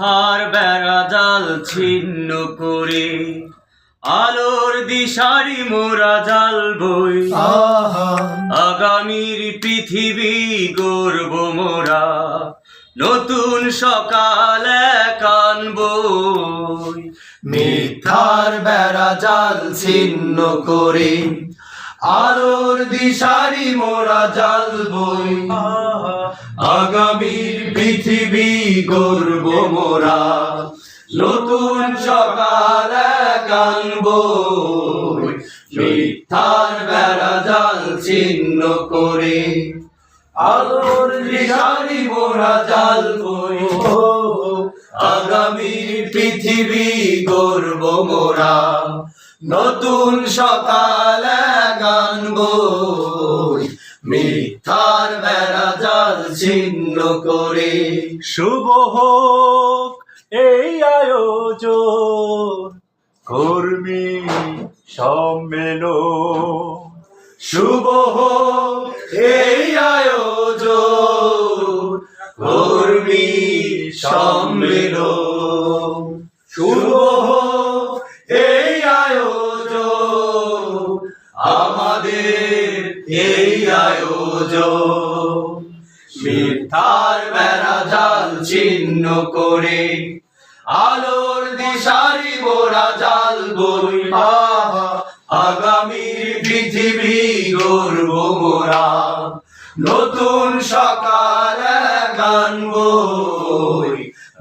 মিথ্যার বেড়া জাল ছিন্ন করে আলোর দিশারি মোরা জাল বই। আগামীর পৃথিবী গর্ব মোরা নতুন সকালে কানবই মিথ্যার বেড়া জাল ছিন্ন করে আলোর দিশারি মোরা জাল বই আগামীর পৃথিবী গর্ব মোরা। নতুন সকাল কানব মিথ্যার বেড়া জাল ছিন্ন করে। আলোর দিশারি মোরা জাল বই আগামীর পৃথিবী গর্ব মোরা। নতুন সকাল গানব। মিথ্যার বেড়া জাল ছিন্ন করে। শুভ হোক এই আয়োজন। কর্মী সম্মেলন। শুভ হোক এই জাল ছিন্ন করে, আলোর দিশারি মোরা জাল বই আগামীর পৃথিবী গর্ব মোরা, নতুন সকাল গানব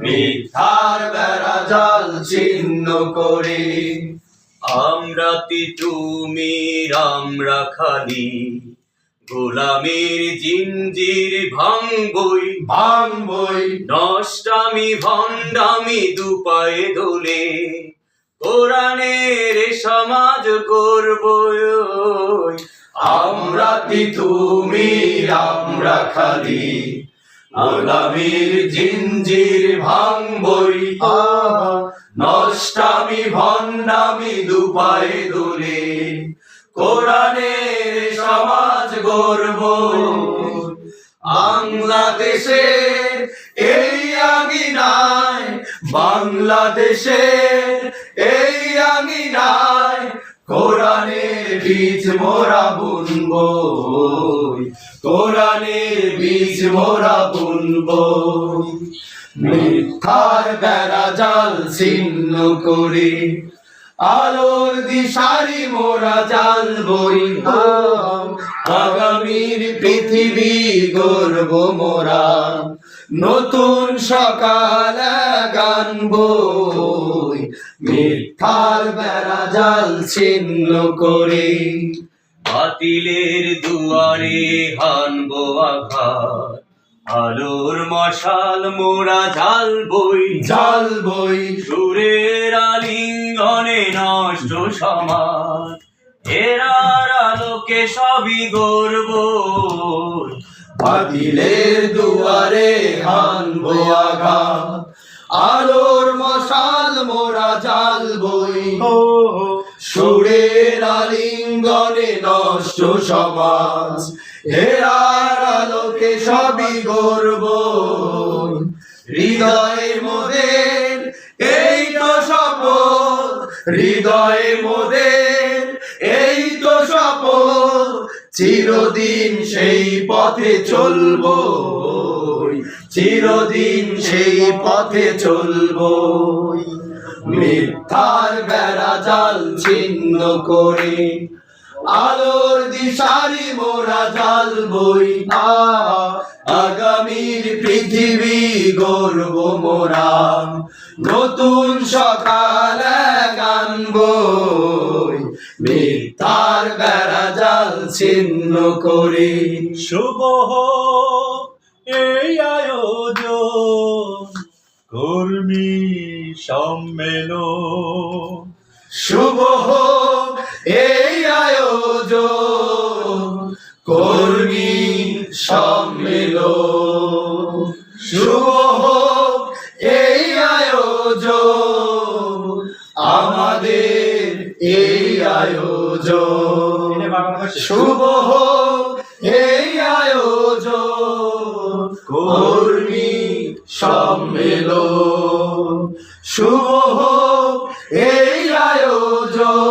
মিথ্যার বেড়া জাল ছিন্ন করে, আমরা তি তুমি, আমরা খালি? গোলামের জিঞ্জির ভাঙবই ভাঙবই নষ্টামি ভণ্ডামি দুপায়ে দোলে। কোরআনের সমাজ করব আমরা তি তুমি আমরা খালি? গোলামীর জিঞ্জির ভাঙবই নষ্টামি ভণ্ডামি দুপায়ে দোলে। কোরআনের গর্ব। বাংলাদেশের এই আঙিনায়, বাংলাদেশের এই আঙিনায় কোরআনের বীজ মোরা বুনব কোরআনের বীজ মোরা বুনব মিথ্যার বেড়া জাল ছিন্ন করে আলোর দিশারি মোরা জাল বই আগামীর পৃথিবী গর্ব মোরা। নতুন সকাল গানব মিথ্যার বেড়া জাল ছিন্ন করে। বাতিলের দুয়ারে হানব আঘাত। আলোর মশাল মোরা জাল বই জাল বই সমাজ। এরার আলোকে সবই গর্ব। বাতিলের দুয়ারে হানব আঘাত। আলোর মশাল মোরা জাল বই সুরের আলিঙ্গনে নষ্ট সমাজ। হেরার আলোকে সবই গর্ব। হৃদয়ে মোদের মোদের, এই তো শপথ, চিরদিন সেই পথে চলব। চিরদিন সেই পথে চলব। মিথ্যার বেড়া জাল ছিন্ন করে আলোর দিশারি মোরা জাল বই না। আগামীর পৃথিবী গর্ব মোরা। নতুন সকাল গানব মিথ্যার বেড়া জাল ছিন্ন করে। শুভ এই আয়োজন কর্মী সম্মেলন। শুভ হোক এই আয়োজন। আমাদের এই আয়োজন। শুভ হোক এই আয়োজন। কর্মী সম্মেলন। শুভ হোক এই আয়োজন।